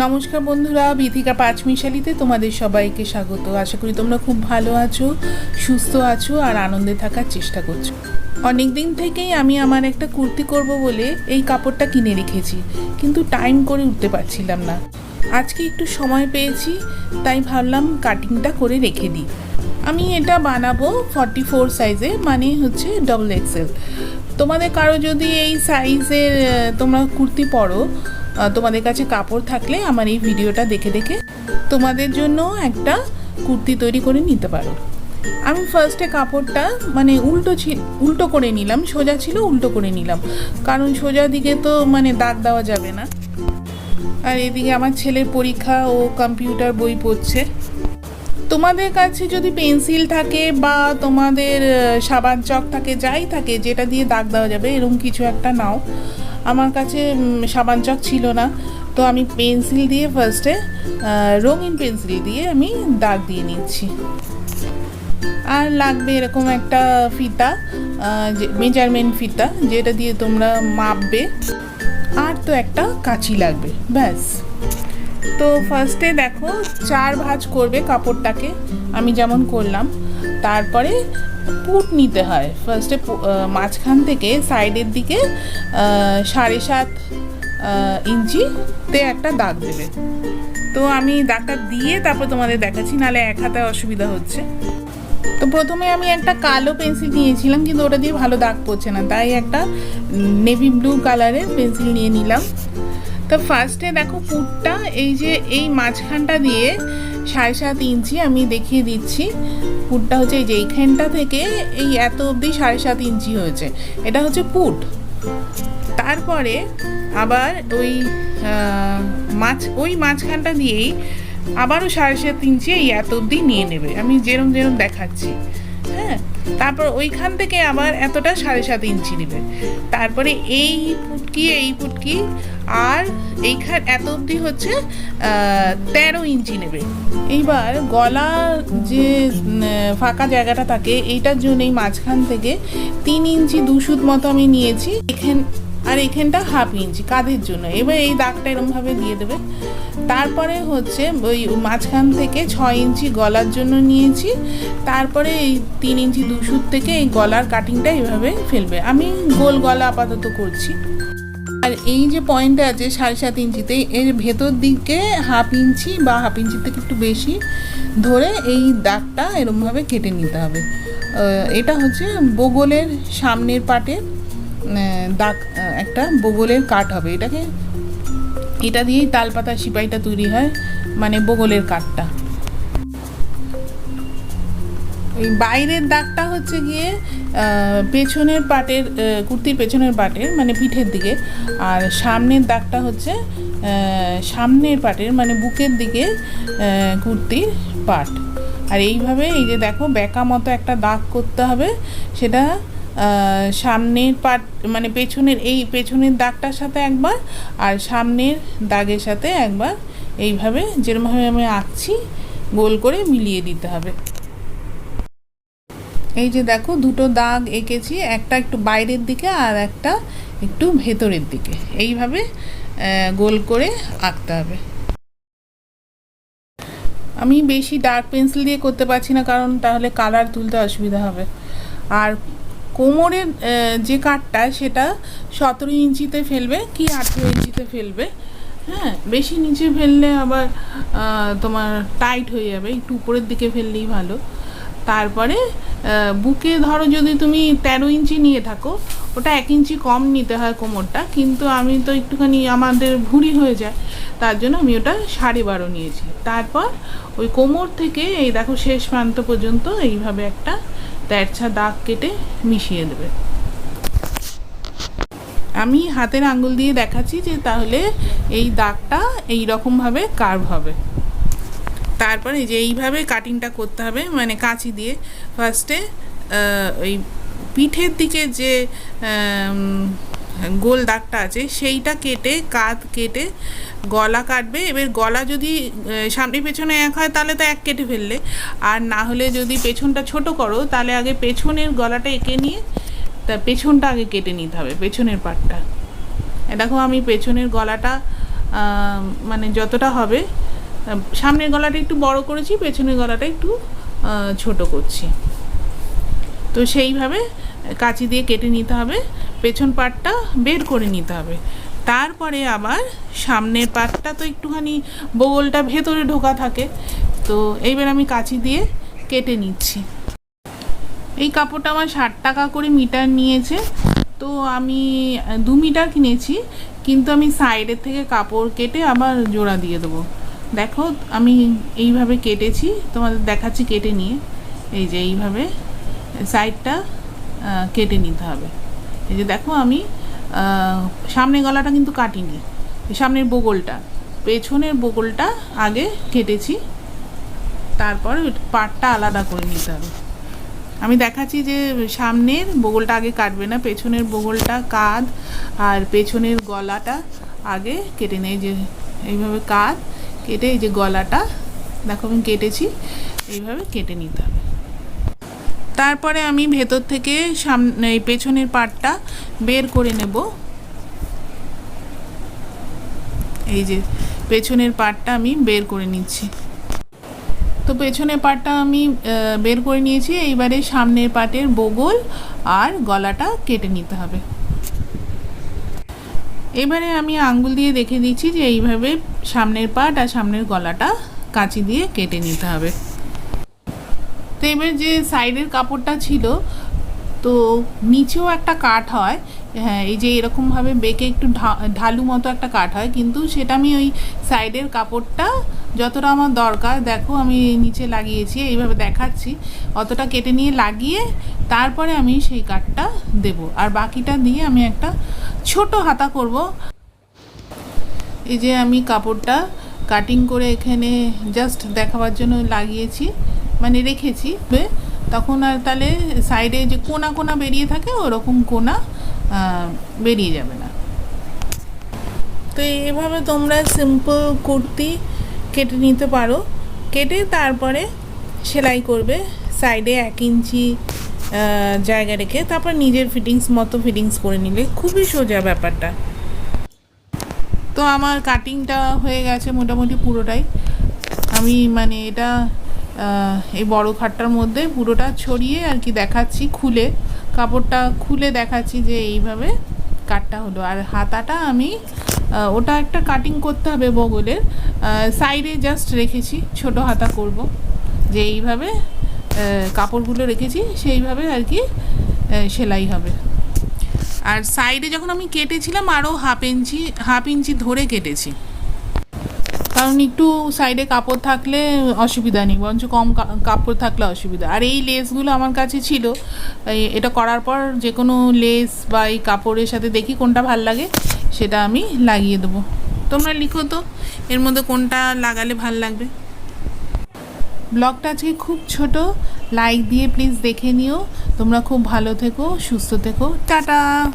নমস্কার বন্ধুরা বিথিকা পাঁচমিশালিতে তোমাদের সবাইকে স্বাগত। আশা করি তোমরা খুব ভালো আছো, সুস্থ আছো আর আনন্দে থাকার চেষ্টা করছ। অনেক দিন থেকেই আমি আমার একটা কুর্তি করব বলে এই কাপড়টা কিনে রেখেছি, কিন্তু টাইম করে উঠতে পারছিলাম না। আজকে একটু সময় পেয়েছি, তাই ভাবলাম কাটিংটা করে রেখে দিই। আমি এটা বানাবো ফর্টি ফোর সাইজে মানে হচ্ছে ডবল এক্সেল তোমাদের কারও যদি এই সাইজের তোমরা কুর্তি পরো তোমাদের কাছে কাপড় থাকলে আমার এই ভিডিওটা দেখে দেখে তোমাদের জন্য একটা কুর্তি তৈরি করে নিতে পারো। আমি ফার্স্টে কাপড়টা মানে উল্টো উল্টো করে নিলাম, সোজা ছিল উল্টো করে নিলাম। কারণ সোজা দিকে তো মানে দাগ দেওয়া যাবে না। আর এদিকে আমার ছেলের পরীক্ষা, ও কম্পিউটার বই পড়ছে। তোমাদের কাছে যদি পেন্সিল থাকে বা তোমাদের সাবান চক থাকে, যাই থাকে, যেটা দিয়ে দাগ দেওয়া যাবে এরকম কিছু একটা নাও। আমার কাছে সাবান চক ছিল না। তো আমি পেন্সিল দিয়ে ফার্স্টে রঙিন পেন্সিল দিয়ে আমি দাগ দিয়ে নিচ্ছি আর লাগবে এরকম একটা ফিতা মেজারমেন্ট ফিতা, যেটা দিয়ে তোমরা মাপবে। আর তো একটা কাঁচি লাগবে, ব্যাস। তো ফার্স্টে দেখো, চার ভাঁজ করবে কাপড়টাকে। আমি যেমন করলাম তারপরে পুট নিতে হয়। ফার্স্টে মাঝখান থেকে সাইডের দিকে সাড়ে সাত ইঞ্চিতে একটা দাগ দেবে। তো আমি দাগটা দিয়ে তারপর তোমাদের দেখাচ্ছি, নাহলে এক হাতে অসুবিধা হচ্ছে। তো প্রথমে আমি একটা কালো পেন্সিল নিয়েছিলাম, কিন্তু ওটা দিয়ে ভালো দাগ পড়ছে না। তাই একটা নেভি ব্লু কালারের পেন্সিল নিয়ে নিলাম। তো ফার্স্টে দেখো পুটটা, এই যে এই মাঝখানটা দিয়ে সাড়ে সাত ইঞ্চি আমি দেখিয়ে দিচ্ছি। পুটটা হচ্ছে এই যে এইখানটা থেকে এই এত অবধি সাড়ে সাত ইঞ্চি হয়েছে। এটা হচ্ছে পুট। তারপরে আবার ওই মাছ, ওই মাঝখানটা দিয়েই আবারও সাড়ে সাত ইঞ্চি এই এত অবধি নিয়ে নেবে। আমি যেরম যেরম দেখাচ্ছি। হ্যাঁ তারপর ওইখান থেকে আবার এতটা সাড়ে সাত ইঞ্চি নেবে। তারপরে এই ফুটকি এই ফুটকি আর এইখান, এত অবধি হচ্ছে তেরো ইঞ্চি নেবে। এইবার গলা যে ফাঁকা জায়গাটা থাকে, এইটার জন্য এই মাঝখান থেকে তিন ইঞ্চি দুশুত মতো আমি নিয়েছি। এখান আর এখানটা হাফ ইঞ্চি, কাঁধের জন্য। এবার এই দাগটা এরমভাবে দিয়ে দেবে। তারপরে হচ্ছে ওই মাঝখান থেকে ছয় ইঞ্চি গলার জন্য নিয়েছি। তারপরে এই তিন ইঞ্চি দুশুর থেকে এই গলার কাটিংটা এইভাবে ফেলবে। আমি গোল গলা আপাতত করছি। আর এই যে পয়েন্টটা আছে সাড়ে সাত ইঞ্চিতে, এর ভেতর দিকে হাফ ইঞ্চি বা হাফ ইঞ্চির থেকে একটু বেশি ধরে এই দাগটা এরমভাবে কেটে নিতে হবে। এটা হচ্ছে বগলের সামনের পাটে দাগ একটা বগলের কাট হবে। এটাকে এটা দিয়েই তালপাতা সিপাইটা তৈরি হয় মানে বগলের কাঠটা। এই বাইরের দাগটা হচ্ছে গিয়ে পেছনের পাটের কুর্তির পেছনের পাটের মানে পিঠের দিকে। আর সামনের দাগটা হচ্ছে সামনের পাটের মানে বুকের দিকে কুর্তির পাট। আর এইভাবে এই যে দেখো, বেকা মতো একটা দাগ করতে হবে, সেটা সামনের পাট মানে পেছনের এই পেছনের দাগটার সাথে একবার আর সামনের দাগের সাথে একবার এইভাবে যেরকমভাবে আমি আঁকছি, গোল করে মিলিয়ে দিতে হবে। এই যে দেখো, দুটো দাগ এঁকেছি, একটা একটু বাইরের দিকে আর একটা একটু ভেতরের দিকে। এইভাবে গোল করে আঁকতে হবে। আমি বেশি ডার্ক পেন্সিল দিয়ে করতে পারছি না, কারণ তাহলে কালার তুলতে অসুবিধা হবে। আর কোমরের যে কাঠটা সেটা সতেরো ইঞ্চিতে ফেলবে কি আঠেরো ইঞ্চিতে ফেলবে। হ্যাঁ বেশি নিচে ফেললে আবার তোমার টাইট হয়ে যাবে, একটু উপরের দিকে ফেললেই ভালো। তারপরে বুকে ধরো যদি তুমি তেরো ইঞ্চি নিয়ে থাকো, ওটা এক ইঞ্চি কম নিতে হয় কোমরটা, কিন্তু আমি তো একটুখানি আমাদের ভুঁড়ি হয়ে যায়, তার জন্য আমি ওটা সাড়ে বারো নিয়েছি। তারপর ওই কোমর থেকে, এই দেখো শেষ প্রান্ত পর্যন্ত এইভাবে একটা তেরছা দাগ কেটে মিশিয়ে দেবে। আমি হাতের আঙ্গুল দিয়ে দেখাচ্ছি যে তাহলে এই দাগটা এই রকমভাবে কার্ভ হবে। তারপরে যে এইভাবে কাটিংটা করতে হবে মানে কাঁচি দিয়ে। ফার্স্টে ওই পিঠের দিকে যে গোল দাগটা আছে, সেইটা কেটে কাত কেটে গলা কাটবে। এবার গলা যদি সামনে পেছনে এক হয়, তাহলে তো এক কেটে ফেললে। আর না হলে যদি পেছনটা ছোট করো, তাহলে আগে পেছনের গলাটা এঁকে নিয়ে, তা পেছনটা আগে কেটে নিতে হবে, পেছনের পাটটা। দেখো, আমি পেছনের গলাটা মানে যতটা হবে সামনের গলাটা একটু বড় করেছি, পেছনের গলাটা একটু ছোট করছি। তো সেইভাবে কাঁচি দিয়ে কেটে নিতে হবে। পেছন পাটটা বের করে নিতে হবে। তারপরে আবার সামনের পাটটা তো একটুখানি বগলটা ভেতরে ঢোকা থাকে। তো এইবার আমি কাঁচি দিয়ে কেটে নিচ্ছি। এই কাপড়টা আমার ষাট টাকা করে মিটার নিয়েছে। তো আমি দু মিটার কিনেছি, কিন্তু আমি সাইডের থেকে কাপড় কেটে আবার জোড়া দিয়ে দেবো। দেখো, আমি এইভাবে কেটেছি, তোমাদের দেখাচ্ছি কেটে নিয়ে। এই যে এইভাবে সাইডটা কেটে নিতে হবে। এই যে দেখো আমি আহ, সামনের গলাটা কিন্তু কাটিনি সামনের বগলটা পেছনের বগলটা আগে কেটেছি তারপর পাটটা আলাদা করে নিতে হবে। আমি দেখাচ্ছি যে সামনের বগলটা আগে কাটবে না পেছনের বগলটা কাঁধ আর পেছনের গলাটা আগে কেটে নেই যে এইভাবে কাঁধ কেটে এই যে গলাটা দেখো আমি কেটেছি এইভাবে কেটে নিতে হবে। তারপরে আমি ভেতর থেকে সামনে, এই পেছনের পাটটা বের করে নেব। এই যে, পেছনের পাটটা আমি বের করে নিচ্ছি। তো পেছনের পাটটা আমি বের করে নিয়েছি। এইবারে সামনের পাটের বগল আর গলাটা কেটে নিতে হবে। এবারে আমি আঙ্গুল দিয়ে দেখে দিচ্ছি যে এইভাবে সামনের পাট আর সামনের গলাটা কাঁচি দিয়ে কেটে নিতে হবে। তো যে সাইডের কাপড়টা ছিল, তো নিচেও একটা কাট হয়। হ্যাঁ এই যে এরকমভাবে বেঁকে একটু ঢালু মতো একটা কাট হয়। কিন্তু সেটা আমি ওই সাইডের কাপড়টা যতটা আমার দরকার, দেখো আমি নিচে লাগিয়েছি, এইভাবে দেখাচ্ছি। অতটা কেটে নিয়ে লাগিয়ে তারপরে আমি সেই কাটটা দেব। আর বাকিটা দিয়ে আমি একটা ছোট হাতা করব। এই যে আমি কাপড়টা কাটিং করে এখানে জাস্ট দেখাবার জন্য লাগিয়েছি। মানে রেখেছি তখন আর তাহলে সাইডে যে কোনা কোনা বেরিয়ে থাকে, ওরকম কোনা বেরিয়ে যাবে না। তো এভাবে তোমরা সিম্পল কুর্তি কেটে নিতে পারো। কেটে তারপরে সেলাই করবে সাইডে এক ইঞ্চি জায়গা রেখে তারপর নিজের ফিটিংস মতো ফিটিংস করে নিলে খুবই সোজা ব্যাপারটা। তো আমার কাটিংটা হয়ে গেছে মোটামুটি পুরোটাই। আমি মানে এটা এই বড় খাটটার মধ্যে পুরোটা ছড়িয়ে আর কি দেখাচ্ছি খুলে। কাপড়টা খুলে দেখাচ্ছি যে এইভাবে কাটটা হলো। আর হাতাটা আমি ওটা একটা কাটিং করতে হবে বগলের। সাইডে জাস্ট রেখেছি, ছোট হাতা করব। যে এইভাবে কাপড়গুলো রেখেছি, সেইভাবে আর কি সেলাই হবে। আর সাইডে যখন আমি কেটেছিলাম আরও হাফ ইঞ্চি হাফ ইঞ্চি ধরে কেটেছি। কারণ একটু সাইডে কাপড় থাকলে অসুবিধা নেই, বরঞ্চ কম কাপড় থাকলে অসুবিধা। আর এই লেসগুলো আমার কাছে ছিল এটা করার পর যে কোনো লেস বা এই কাপড়ের সাথে দেখি কোনটা ভালো লাগে, সেটা আমি লাগিয়ে দেবো। তোমরা লিখো তো, এর মধ্যে কোনটা লাগালে ভালো লাগবে। ব্লগটা আজকে খুব ছোট লাইক দিয়ে প্লিজ দেখে নিও। তোমরা খুব ভালো থেকো, সুস্থ থেকো। টাটা!